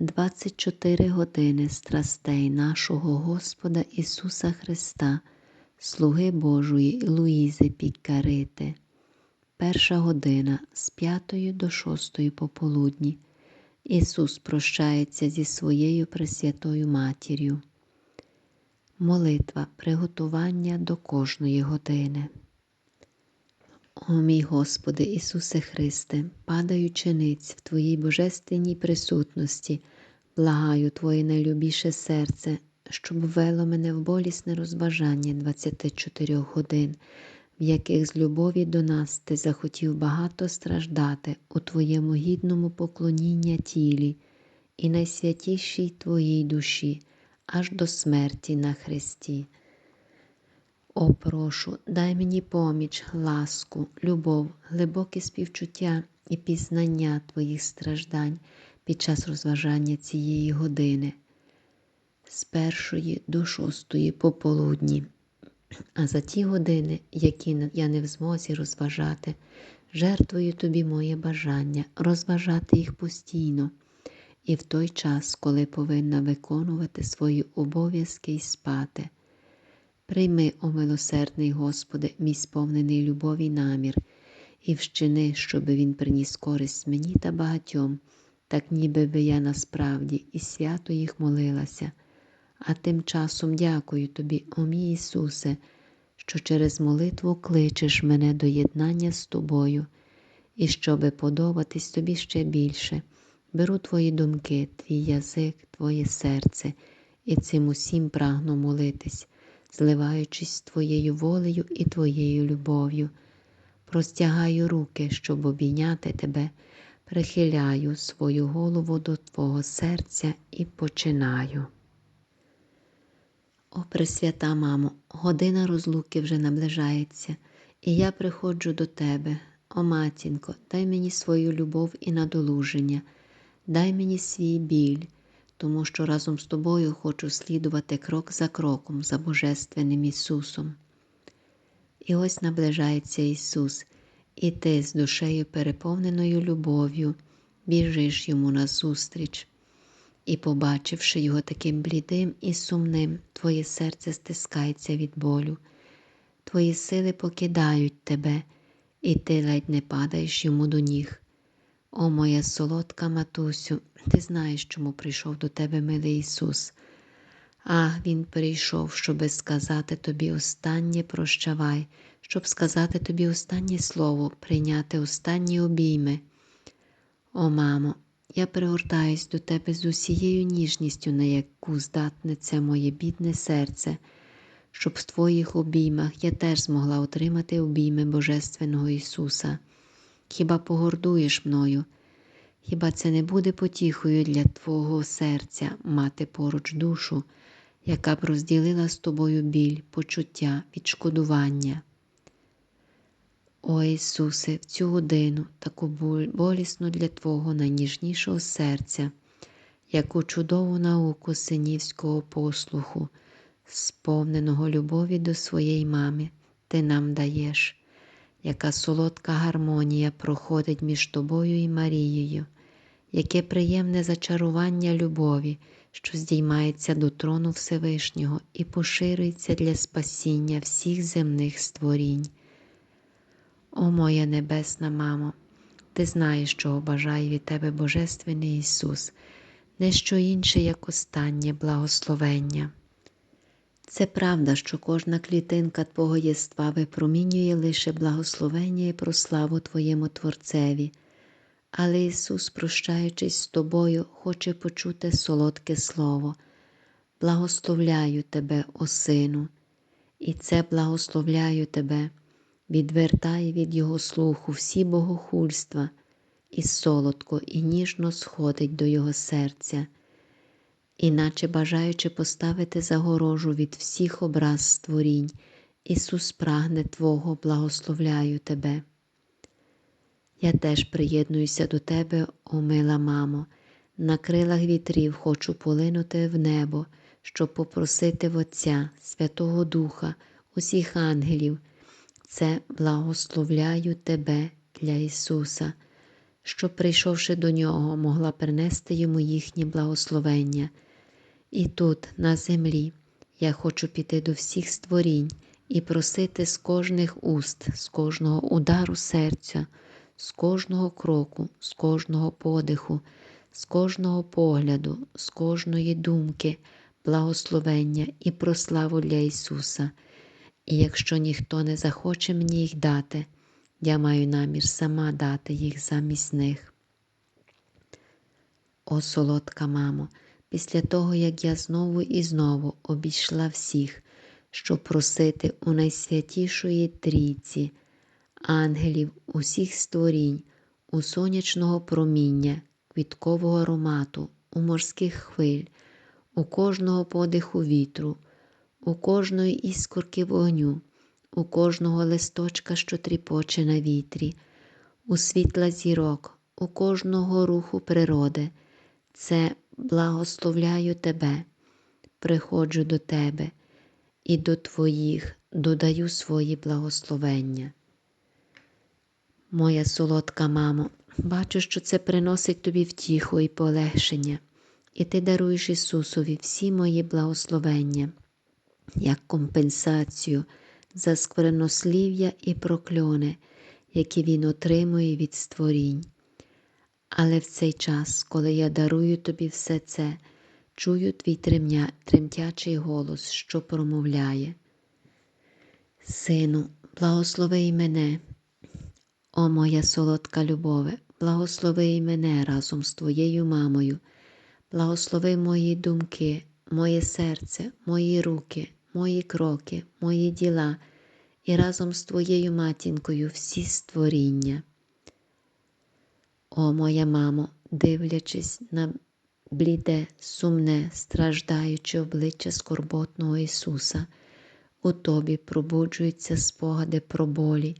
24 години страстей нашого Господа Ісуса Христа, Слуги Божої Луїзи Пікарити. Перша година з 5 до 6 пополудні. Ісус прощається зі своєю Пресвятою Матір'ю. Молитва приготування до кожної години. О мій Господи Ісусе Христе, падаючи ниць в Твоїй божественній присутності, благаю Твоє найлюбіше серце, щоб вело мене в болісне розважання 24 годин, в яких з любові до нас Ти захотів багато страждати у Твоєму гідному поклоніння тілі і найсвятішій Твоїй душі, аж до смерті на Христі. О, прошу, дай мені поміч, ласку, любов, глибоке співчуття і пізнання Твоїх страждань під час розважання цієї години, з першої до шостої пополудні. А за ті години, які я не в змозі розважати, жертвую тобі моє бажання розважати їх постійно і в той час, коли повинна виконувати свої обов'язки і спати. Прийми, о милосердний Господи, мій сповнений любові намір, і вщини, щоби він приніс користь мені та багатьом, так ніби би я насправді і свято їх молилася. А тим часом дякую тобі, о мій Ісусе, що через молитву кличеш мене до єднання з тобою, і щоби подобатись тобі ще більше, беру твої думки, твій язик, твоє серце, і цим усім прагну молитись зливаючись Твоєю волею і Твоєю любов'ю. Простягаю руки, щоб обійняти Тебе, прихиляю свою голову до Твого серця і починаю. О, Пресвята, мамо, година розлуки вже наближається, і я приходжу до Тебе. О, матінко, дай мені свою любов і надолуження, дай мені свій біль, тому що разом з тобою хочу слідувати крок за кроком за Божественним Ісусом. І ось наближається Ісус, і ти з душею переповненою любов'ю біжиш йому назустріч. І, побачивши його таким блідим і сумним, твоє серце стискається від болю, твої сили покидають тебе, і ти ледь не падаєш йому до ніг. О, моя солодка матусю, ти знаєш, чому прийшов до тебе, милий Ісус. Ах, Він прийшов, щоби сказати тобі останнє прощавай, щоб сказати тобі останнє слово, прийняти останні обійми. О, мамо, я пригортаюсь до тебе з усією ніжністю, на яку здатне це моє бідне серце, щоб в твоїх обіймах я теж змогла отримати обійми Божественного Ісуса. Хіба погордуєш мною? Хіба це не буде потіхою для Твого серця мати поруч душу, яка б розділила з тобою біль, почуття, відшкодування? О Ісусе, в цю годину, таку болісну для Твого найніжнішого серця, яку чудову науку синівського послуху, сповненого любові до своєї мами, Ти нам даєш яка солодка гармонія проходить між тобою і Марією, яке приємне зачарування любові, що здіймається до трону Всевишнього і поширюється для спасіння всіх земних створінь. О моя небесна мамо, ти знаєш, чого бажає від тебе Божественний Ісус, не що інше, як останнє благословення. Це правда, що кожна клітинка Твого єства випромінює лише благословення і прославу Твоєму Творцеві, але Ісус, прощаючись з тобою, хоче почути солодке Слово. Благословляю Тебе, о Сину, і це благословляю Тебе, відвертає від Його слуху всі богохульства, і солодко, і ніжно сходить до Його серця іначе бажаючи поставити загорожу від всіх образ створінь, Ісус прагне Твого, благословляю Тебе. Я теж приєднуюся до Тебе, о мила мамо, на крилах вітрів хочу полинути в небо, щоб попросити в Отця, Святого Духа, усіх ангелів. Це благословляю Тебе для Ісуса, щоб, прийшовши до нього, могла принести йому їхнє благословення. І тут, на землі, я хочу піти до всіх створінь і просити з кожних уст, з кожного удару серця, з кожного кроку, з кожного подиху, з кожного погляду, з кожної думки, благословення і прославу для Ісуса. І якщо ніхто не захоче мені їх дати, я маю намір сама дати їх замість них. О, солодка мамо, після того, як я знову і знову обійшла всіх, щоб просити у найсвятішої трійці, ангелів, усіх створінь, у сонячного проміння, квіткового аромату, у морських хвиль, у кожного подиху вітру, у кожної іскорки вогню, у кожного листочка, що тріпоче на вітрі, у світла зірок, у кожного руху природи. Це благословляю тебе, приходжу до тебе і до твоїх додаю свої благословення. Моя солодка мамо, бачу, що це приносить тобі втіху і полегшення, і ти даруєш Ісусові всі мої благословення, як компенсацію за сквернослів'я і прокльони, які Він отримує від створінь. Але в цей час, коли я дарую тобі все це, чую твій тремня, тремтячий голос, що промовляє. Сину, благослови мене, о моя солодка любове, благослови й мене разом з твоєю мамою, благослови мої думки, моє серце, мої руки, мої кроки, мої діла і разом з твоєю матінкою всі створіння. О, моя мамо, дивлячись на бліде, сумне, страждаюче обличчя скорботного Ісуса, у тобі пробуджуються спогади про болі,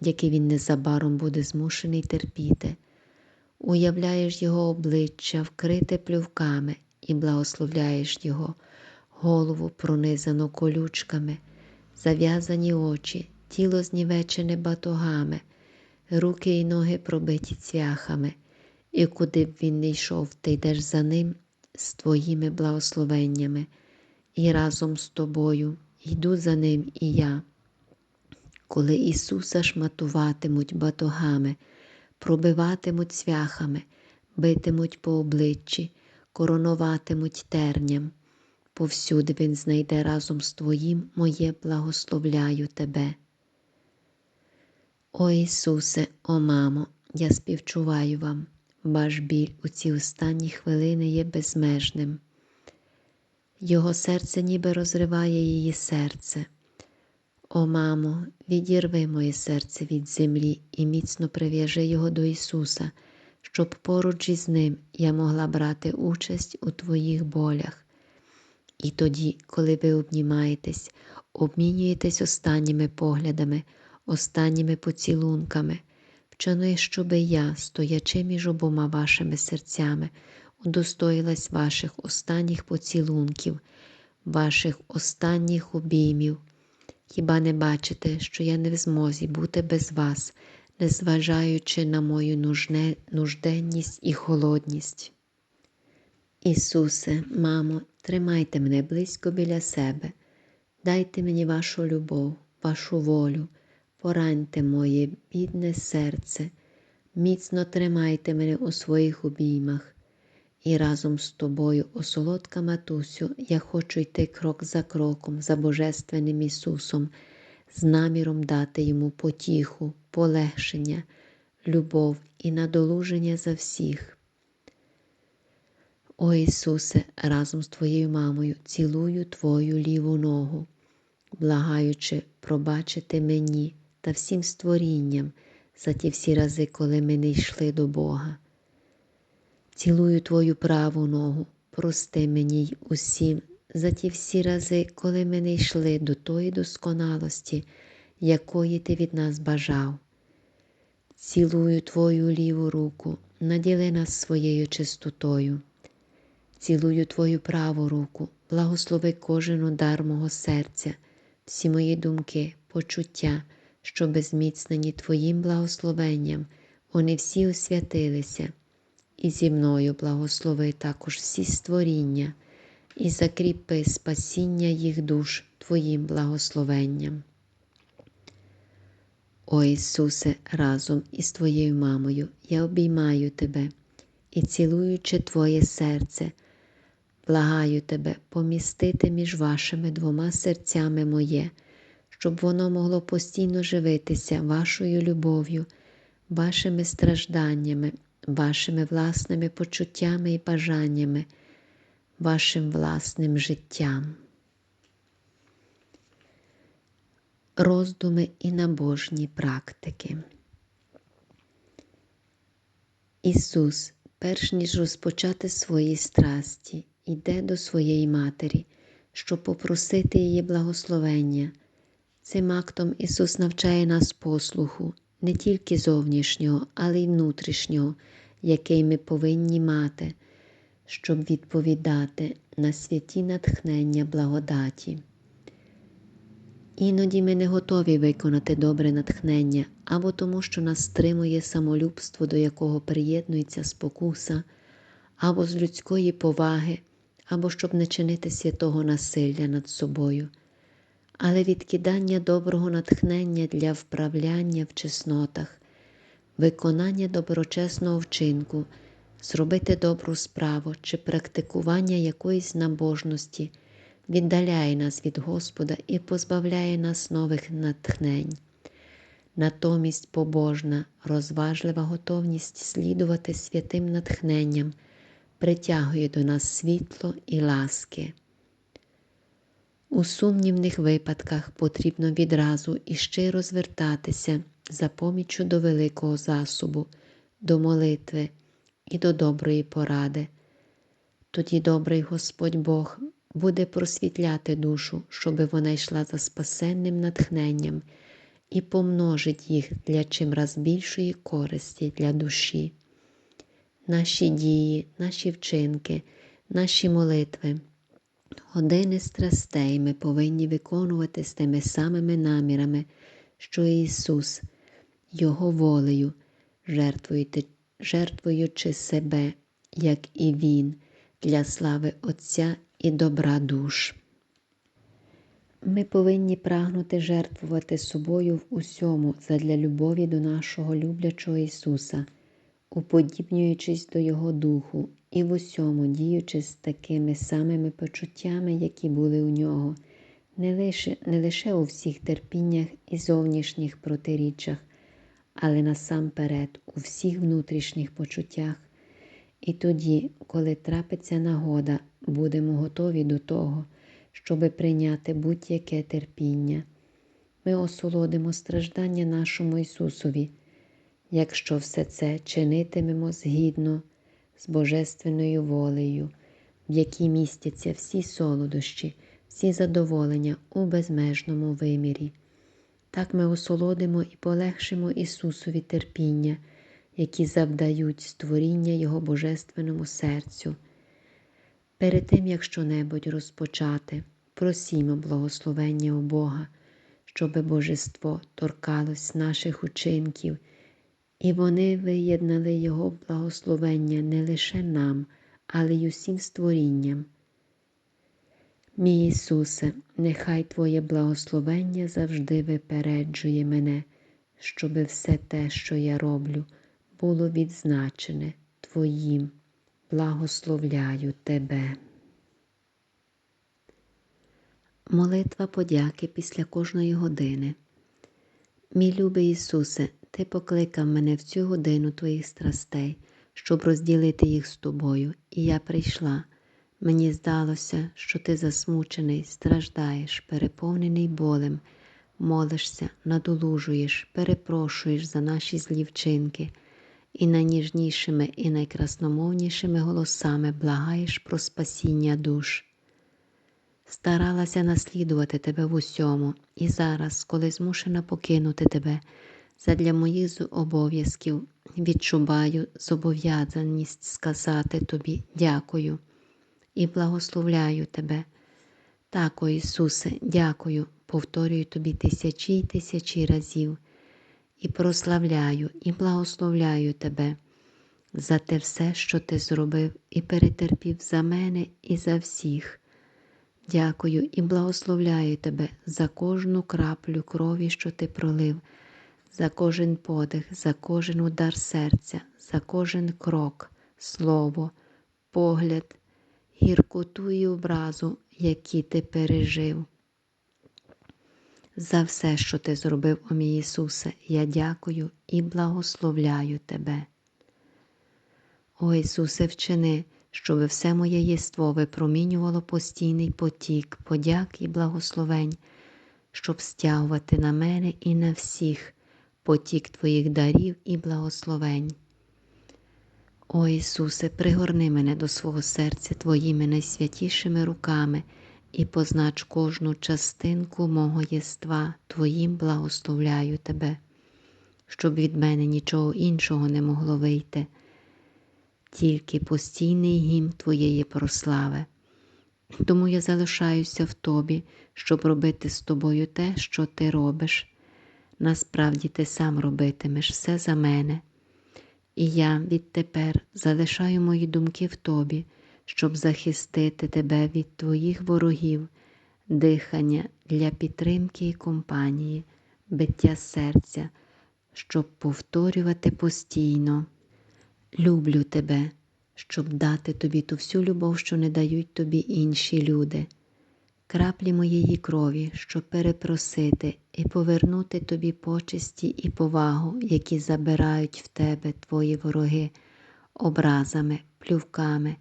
які Він незабаром буде змушений терпіти. Уявляєш Його обличчя, вкрите плювками, і благословляєш Його, голову пронизану колючками, зав'язані очі, тіло знівечене батогами руки й ноги пробиті цвяхами, і куди б він не йшов, ти йдеш за ним з твоїми благословеннями, і разом з тобою йду за ним і я. Коли Ісуса шматуватимуть батогами, пробиватимуть цвяхами, битимуть по обличчі, коронуватимуть терням, повсюди Він знайде разом з Твоїм моє благословляю Тебе. О Ісусе, о мамо, я співчуваю вам, ваш біль у ці останні хвилини є безмежним. Його серце ніби розриває її серце. О, мамо, відірви моє серце від землі і міцно прив'яжи його до Ісуса, щоб поруч із ним я могла брати участь у Твоїх болях. І тоді, коли ви обнімаєтесь, обмінюєтесь останніми поглядами останніми поцілунками, вчини, щоби я, стоячи між обома вашими серцями, удостоїлась ваших останніх поцілунків, ваших останніх обіймів. Хіба не бачите, що я не в змозі бути без вас, незважаючи на мою нужне, нужденність і холодність? Ісусе, мамо, тримайте мене близько біля себе, дайте мені вашу любов, вашу волю, пораньте моє бідне серце, міцно тримайте мене у своїх обіймах, і разом з тобою, о солодка матусю, я хочу йти крок за кроком, за Божественним Ісусом, з наміром дати йому потіху, полегшення, любов і надолуження за всіх. О Ісусе, разом з Твоєю мамою цілую Твою ліву ногу, благаючи пробачити мені та всім створінням за ті всі рази, коли ми не йшли до Бога. Цілую Твою праву ногу, прости мені й усім за ті всі рази, коли ми не йшли до тої досконалості, якої ти від нас бажав. Цілую Твою ліву руку, наділи нас своєю чистотою. Цілую Твою праву руку, благослови кожен удар мого серця, всі мої думки, почуття, щоб зміцнені Твоїм благословенням. Вони всі освятилися, і зі мною благослови також всі створіння, і закріпи спасіння їх душ Твоїм благословенням. О Ісусе, разом із Твоєю мамою я обіймаю Тебе і, цілуючи Твоє серце, благаю Тебе помістити між вашими двома серцями моє, щоб воно могло постійно живитися вашою любов'ю, вашими стражданнями, вашими власними почуттями і бажаннями, вашим власним життям. Роздуми і набожні практики. Ісус, перш ніж розпочати свої страсті, йде до своєї Матері, щоб попросити її благословення. Цим актом Ісус навчає нас послуху, не тільки зовнішнього, але й внутрішнього, який ми повинні мати, щоб відповідати на святі натхнення благодаті. Іноді ми не готові виконати добре натхнення або тому, що нас стримує самолюбство, до якого приєднується спокуса, або з людської поваги, або щоб не чинити святого насилля над собою, але відкидання доброго натхнення для вправляння в чеснотах, виконання доброчесного вчинку, зробити добру справу чи практикування якоїсь набожності віддаляє нас від Господа і позбавляє нас нових натхнень. Натомість побожна, розважлива готовність слідувати святим натхненням притягує до нас світло і ласки. У сумнівних випадках потрібно відразу і щиро звертатися за поміччю до великого засобу, до молитви і до доброї поради. Тоді добрий Господь Бог буде просвітляти душу, щоби вона йшла за спасенним натхненням і помножить їх для чимраз більшої користі для душі. Наші дії, наші вчинки, наші молитви, години страстей ми повинні виконувати з тими самими намірами, що Ісус, Його волею, жертвуючи себе, як і Він, для слави Отця і добра душ. Ми повинні прагнути жертвувати собою в усьому задля любові до нашого люблячого Ісуса, уподібнюючись до Його Духу і в усьому діючи з такими самими почуттями, які були у нього, не лише, не лише у всіх терпіннях і зовнішніх протиріччях, але насамперед у всіх внутрішніх почуттях. І тоді, коли трапиться нагода, будемо готові до того, щоби прийняти будь-яке терпіння. Ми осолодимо страждання нашому Ісусові, якщо все це чинитимемо згідно з Божественною волею, в якій містяться всі солодощі, всі задоволення у безмежному вимірі. Так ми осолодимо і полегшимо Ісусові терпіння які завдають створіння Його Божественному серцю. Перед тим, як що-небудь розпочати, просімо благословення у Бога, щоби Божество торкалось наших учинків, і вони виєднали Його благословення не лише нам, але й усім створінням. Мій Ісусе, нехай Твоє благословення завжди випереджує мене, щоби все те, що я роблю, було відзначене Твоїм, благословляю Тебе. Молитва подяки після кожної години. Мій любий Ісусе, Ти покликав мене в цю годину Твоїх страстей, щоб розділити їх з тобою, і я прийшла. Мені здалося, що ти засмучений, страждаєш, переповнений болем, молишся, надолужуєш, перепрошуєш за наші злі вчинки і найніжнішими і найкрасномовнішими голосами благаєш про спасіння душ. Старалася наслідувати тебе в усьому, і зараз, коли змушена покинути тебе, задля моїх обов'язків відчуваю зобов'язаність сказати тобі дякую і благословляю тебе. Так, о Ісусе, дякую, повторюю тобі тисячі й тисячі разів. і прославляю, і благословляю Тебе за те все, що Ти зробив і перетерпів за мене і за всіх. Дякую і благословляю Тебе за кожну краплю крові, що Ти пролив, за кожен подих, за кожен удар серця, за кожен крок, слово, погляд, гіркоту і образу, які ти пережив. За все, що ти зробив, о мій Ісусе, я дякую і благословляю Тебе. О Ісусе, вчини, щоб все моє єство випромінювало постійний потік, подяк і благословень, щоб стягувати на мене і на всіх потік Твоїх дарів і благословень. О Ісусе, пригорни мене до свого серця Твоїми найсвятішими руками і познач кожну частинку мого єства Твоїм благословляю Тебе, щоб від мене нічого іншого не могло вийти, тільки постійний гімн Твоєї прослави. Тому я залишаюся в Тобі, щоб робити з тобою те, що Ти робиш. Насправді ти сам робитимеш все за мене. І я відтепер залишаю мої думки в тобі, щоб захистити тебе від твоїх ворогів, дихання для підтримки і компанії, биття серця, щоб повторювати постійно. Люблю тебе, щоб дати тобі ту всю любов, що не дають тобі інші люди, краплі моєї крові, щоб перепросити і повернути тобі почесті і повагу, які забирають в тебе твої вороги, образами, плювками,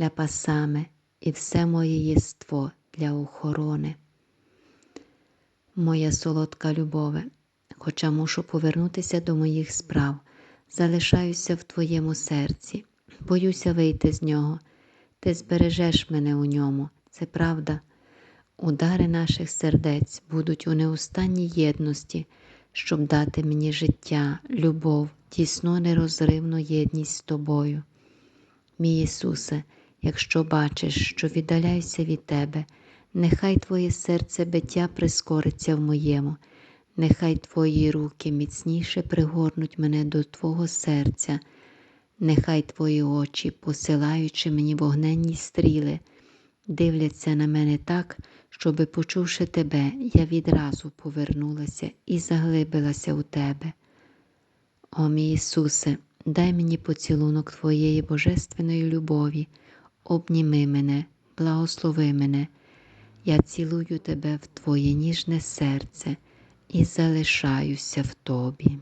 ляпасами і все моє єство для охорони. Моя солодка любове, хоча мушу повернутися до моїх справ, залишаюся в твоєму серці, боюся вийти з нього. Ти збережеш мене у ньому, це правда. Удари наших сердець будуть у неустанній єдності, щоб дати мені життя, любов, тісну нерозривну єдність з тобою. Мій Ісусе, якщо бачиш, що віддаляюся від Тебе, нехай Твоє серце биття прискориться в моєму, нехай Твої руки міцніше пригорнуть мене до Твого серця, нехай Твої очі, посилаючи мені вогненні стріли, дивляться на мене так, щоби, почувши тебе, я відразу повернулася і заглибилася у тебе. О мій Ісусе, дай мені поцілунок Твоєї божественної любові, обніми мене, благослови мене, я цілую тебе в Твоє ніжне серце і залишаюся в Тобі.